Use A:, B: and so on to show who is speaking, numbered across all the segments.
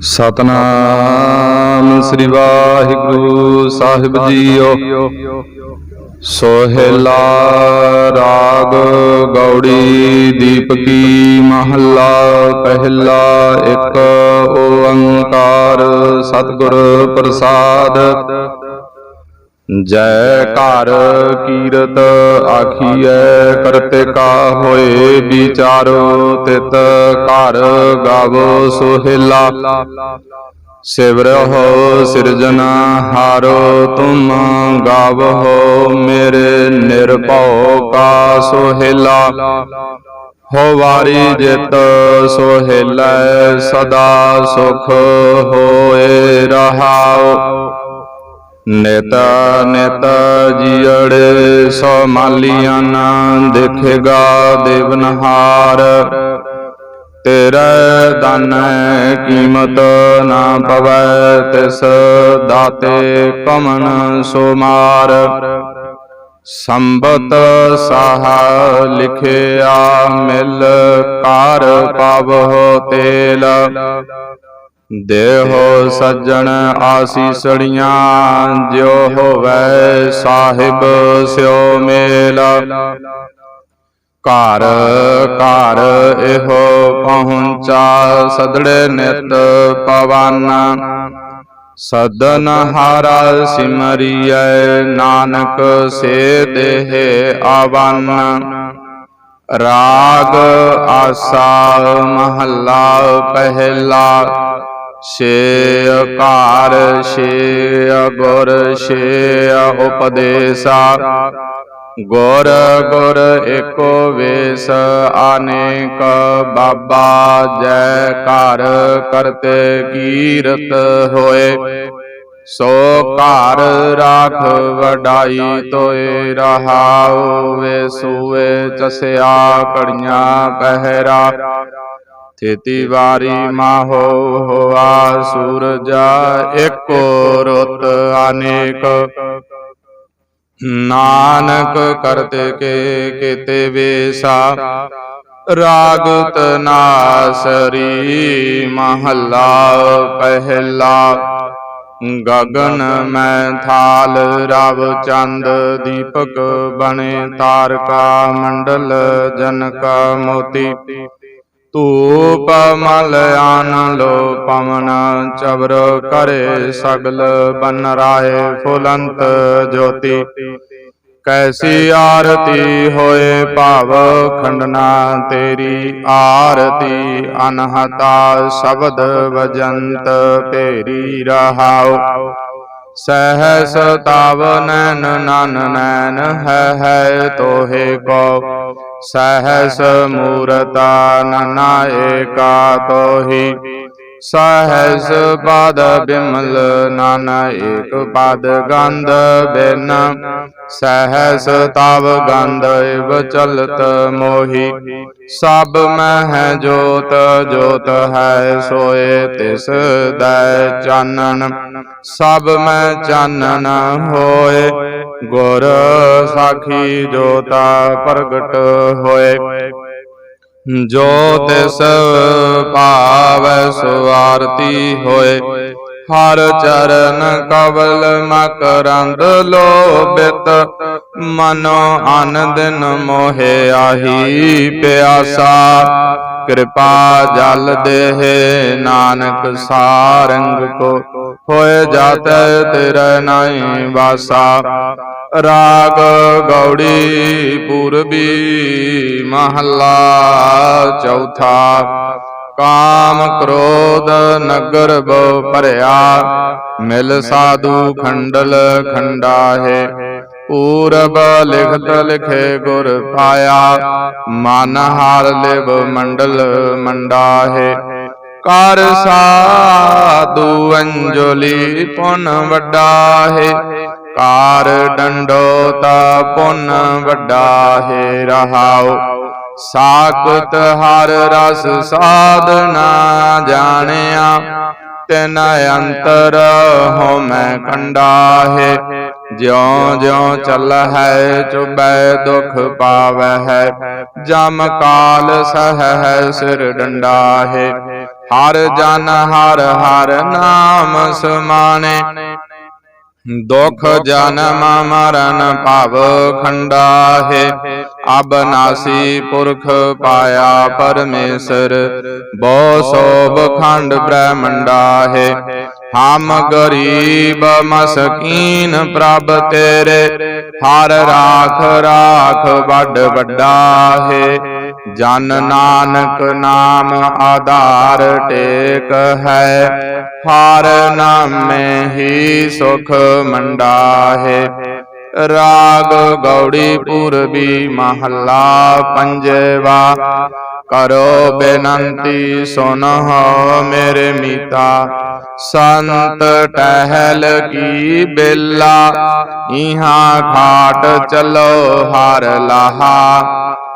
A: ਸਤਨਾਮ ਸ੍ਰੀ ਵਾਹਿਗੁਰੂ ਸਾਹਿਬ ਜੀਓ। ਸੋਹਿਲਾ ਰਾਗ ਗੌੜੀ ਦੀਪਕੀ ਮਹੱਲਾ, ਪਹਿਲਾ ਇੱਕ ਓੰਕਾਰ, ਸਤਿਗੁਰ ਪ੍ਰਸਾਦ। ਜੈ ਘਰ ਕੀਰਤ ਆਖੀਐ, ਕਰਤੇ ਕਾ ਹੋਏ ਵਿਚਾਰੋ ਤਿਤ ਘਰ ਗਾਵੋ ਸੋਹਿਲਾ। ਸਿਵਰਹੁ ਸਿਰਜਨ ਹਾਰੋ, ਤੁਮ ਗਾਵਹੁ ਮੇਰੇ ਨਿਰਭਉ ਕਾ ਸੋਹਿਲਾ। ਹੋ ਵਾਰੀ ਜਿਤ ਸੋਹਿਲੈ, ਸਦਾ ਸੁਖ ਹੋਏ ਰਹਾਉ ਨੇਤਾ ਨੇਤਾ ਜੀੜੇ ਸੋ ਮਾਲੀਆਂ ਦੇਖੇਗਾ ਦੇਵਨਹਾਰ। ਤੇਰੇ ਦਾਨੈ ਕੀਮਤ ਨਾ ਪਵੈ, ਤਿਸ ਦਾਤੇ ਕਮਨ ਸੁਮਾਰ। ਸੰਬਤ ਸਾਹ ਲਿਖਿਆ ਮਿਲ ਕਾਰ ਪਾਵਹੁ ਤੇਲ। ਦੇਹੋ ਸੱਜਣ ਆਸੀਸੜੀਆਂ ਜਿਉ ਹੋਵੈ ਸਾਹਿਬ ਸਿਓ ਮੇਲ। ਘਰ ਘਰ ਇਹੋ ਪਹੁੰਚਾ ਸਦੜੇ ਨਿਤ ਪਵਨ। ਸਦਨ ਹਾਰਾ ਸਿਮਰਿਐ ਨਾਨਕ ਸੇ ਦੇਹ ਆਵਨ। ਰਾਗ ਆਸਾ ਮਹੱਲਾ ਪਹਿਲਾ। ਛੇ ਘਰ ਛੇ ਗੁਰ ਛੇ ਉਪਦੇਸਾ। ਗੁਰ ਗੁਰ ਏਕੋ ਵੇਸ, ਅਨੇਕ ਬਾਬਾ ਜੈ ਘਰ ਕਰਤੇ ਕੀਰਤ ਹੋਏ। ਸੋ ਘਰ ਰਾਖ ਵਡਾਈ ਤੋਏ ਰਹਾਉ, ਵੇ ਸੂਏ ਚਸਿਆ ਕੜੀਆਂ ਪਹਿਰਾ। ਥੇਤੀ ਵਾਰੀ ਮਾਹੋ ਹੋਆ, ਸੂਰਜਾ ਏਕੋ ਰੁੱਤ ਅਨੇਕ। ਨਾਨਕ ਕਰਤੇ ਕੇ ਕੀਤੇ ਵੇਸਾ, ਰਾਗ ਤਨਾਸਰੀ ਮਹੱਲਾ ਪਹਿਲਾ। ਗਗਨ ਮੈਂ ਥਾਲ, ਰਵ ਚੰਦ ਦੀਪਕ ਬਣੇ, ਤਾਰਕਾ ਮੰਡਲ ਜਨਕ ਮੋਤੀ। ਧੂਪ ਮਲ ਆਨ ਲੋ ਪਵਨ ਚਬਰ ਕਰੇ ਸਗਲ ਬਨ ਰਾਏ ਫੁਲੰਤ ਜੋਤੀ। ਕੈਸੀ ਆਰਤੀ ਹੋਏ ਭਾਵ ਖੰਡਨਾ ਤੇਰੀ ਆਰਤੀ, ਅਨਹਤਾ ਸ਼ਬਦ ਵਜੰਤ ਤੇਰੀ ਰਹਾਉ। ਸਹਸ ਤਵ ਨੈਨ ਨਨ ਨੈਨ ਹੈ ਹੈ ਤੋਹੇ ਕੋ। ਸਹਸ ਮੂਰਤਾ ਨਨਾ ਏਕਾ ਤੋਹੀ ਸਹਸ ਪਦ ਬਿਮਲ ਨਾਨਾ, ਏਕ ਪਦ ਗੰਧ ਬਿਨ। ਸਹਸ ਤਵ ਗੰਧ ਇਵ ਚਲਤ ਮੋਹੀ। ਸਭ ਮਹਿ ਜੋਤ ਜੋਤ ਹੈ ਸੋਏ ਤਿਸ ਦੈ ਚਾਨਣ। ਸਭ ਮੈਂ ਚਾਨਣ ਹੋਏ। ਗੁਰ ਸਾਖੀ ਜੋਤਾ ਪ੍ਰਗਟ ਹੋਏ। ਜੋ ਤਿਸ ਭਾਵੈ ਸੁਆਰਤੀ ਹੋਏ। ਹਰ ਚਰਨ ਕਵਲ ਮਕਰੰਦ ਲੋਭਿਤ, ਮਨੋ ਅਨੰਦਨ ਮੋਹਿ ਆਹੀ ਪਿਆਸਾ। ਕਿਰਪਾ ਜਲ ਦੇਹ ਨਾਨਕ ਸਾਰੰਗ ਕੋ, ਹੋਏ ਜਾਤ ਤੇਰੇ ਨਾਈ ਵਾਸਾ। ਰਾਗ ਗੌੜੀ ਪੂਰਬੀ ਮਹੱਲਾ ਚੌਥਾ। ਕਾਮ ਕ੍ਰੋਧ ਨਗਰ ਬੋ ਭਰਿਆ, ਮਿਲ ਸਾਧੂ ਖੰਡਲ ਖੰਡਾਹੇ। ਪੂਰਬ ਲਿਖਤ ਲਿਖੇ ਗੁਰ ਪਾਇਆ, ਮਨ ਹਾਰ ਲਿਵ ਮੰਡਲ ਮੰਡਾਹੇ। ਕਰ ਸਾਧੂ ਅੰਜਲੀ ਪੁਨ ਵੱਡਾ ਹੈ ਕਾਰ ਡੰਡੋ ਤਾ ਪੁਨ ਵੱਡਾ ਹੈ ਰਹਾਉ। ਸਾਖਤ ਹਰ ਰਸ ਸਾਧਨਾ ਜਾਣਿਆ, ਤਿਨ ਅੰਤਰ ਹੋ ਮੈਂ ਕੰਡਾ ਹੈ ਜਿਉ ਜਿਉ ਚੱਲ ਹੈ ਚੁਬੈ ਦੁਖ ਪਾਵੈ ਹੈ। ਜਮ ਕਾਲ ਸਹਿ ਸਿਰ ਡੰਡਾ ਹੈ ਹਰ ਜਨ ਹਰ ਹਰ ਨਾਮ ਸਮਾਣੇ। ਦੁਖ ਜਨਮ ਮਰਨ ਭਵ ਖੰਡਾਹੇ ਅਬ ਨਾਸੀ ਪੁਰਖ ਪਾਇਆ ਪਰਮੇਸ਼ਰ ਬੋ ਸੋਭ ਖੰਡ ਬ੍ਰਹਮੰਡਾਹੇ ਹਮ ਗਰੀਬ ਮਸਕੀਨ ਪ੍ਰਭ ਤੇਰੇ ਹਰ ਰਾਖ ਰਾਖ ਵੱਡ ਵੱਡਾ ਹੈ ਜਨ ਨਾਨਕ ਨਾਮ ਆਧਾਰ ਟੇਕ ਹੈ ਹਰ ਨਾਮੇ ਹੀ ਸੁਖ ਮੰਡਾ ਹੈ ਰਾਗ ਗੌੜੀ ਪੂਰਬੀ ਮਹੱਲਾ ਪੰਜਵਾ ਕਰੋ ਬੇਨੰਤੀ ਸੁਨਹੁ ਮੇਰੇ ਮੀਤਾ ਸੰਤ ਟਹਿਲ ਕੀ ਬੇਲਾ ਇਹਾਂ ਖਾਟ ਚਲੋ ਹਰ ਲਾਹਾ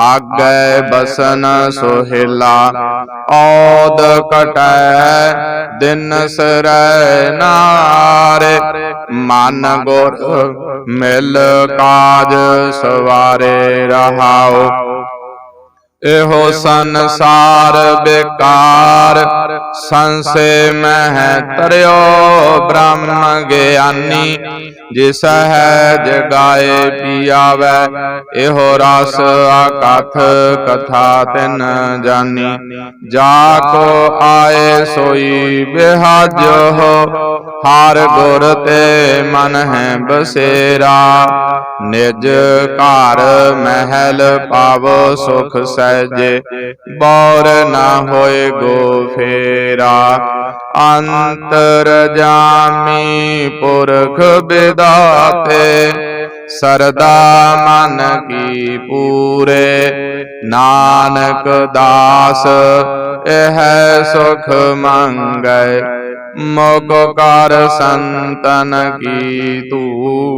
A: ਆਗੇ ਬਸਨ ਸੋਹਿਲਾ ਔਦ ਕਟੈ ਦਿਨ ਸਰੈ ਨਾਰੇ ਮਨ ਗੁਰ ਮਿਲ ਕਾਜ ਸਵਾਰੇ ਰਹਾਓ ਇਹੋ ਸੰਸਾਰ ਬੇਕਾਰ। ਸੰਸੇ ਮਹਿ ਤਰਿਓ ਬ੍ਰਹਮ ਗਿਆਨੀ। ਜਿਸ ਹੈ ਜਗਾਏ ਪੀਆਵੈ ਇਹੋ ਰਸ ਆਕਥ ਕਥਾ ਤਿਨ ਜਾਨੀ। ਜਾ ਕੋ ਆਏ ਸੋਈ ਬਿਹਾਜੋ ਹਰ ਗੁਰ ਤੇ ਮਨ ਹੈ ਬਸੇਰਾ। ਨਿਜ ਘਰ ਮਹਿਲ ਪਾਵੋ ਸੁਖ ਸਹਿਜੇ, ਬੌਰ ਨਾ ਹੋਏ ਗੋ ਫੇਰਾ। ਅੰਤਰ ਜਾਮੀ ਪੁਰਖ ਬਿਦਾਤੇ ਸਰਦਾ ਮਨ ਕੀ ਪੂਰੇ। ਨਾਨਕ ਦਾਸ, ਇਹ ਸੁਖ ਮੰਗੈ ਮੋਗ ਕਰ ਸੰਤਨ ਕੀ ਤੂਰੇ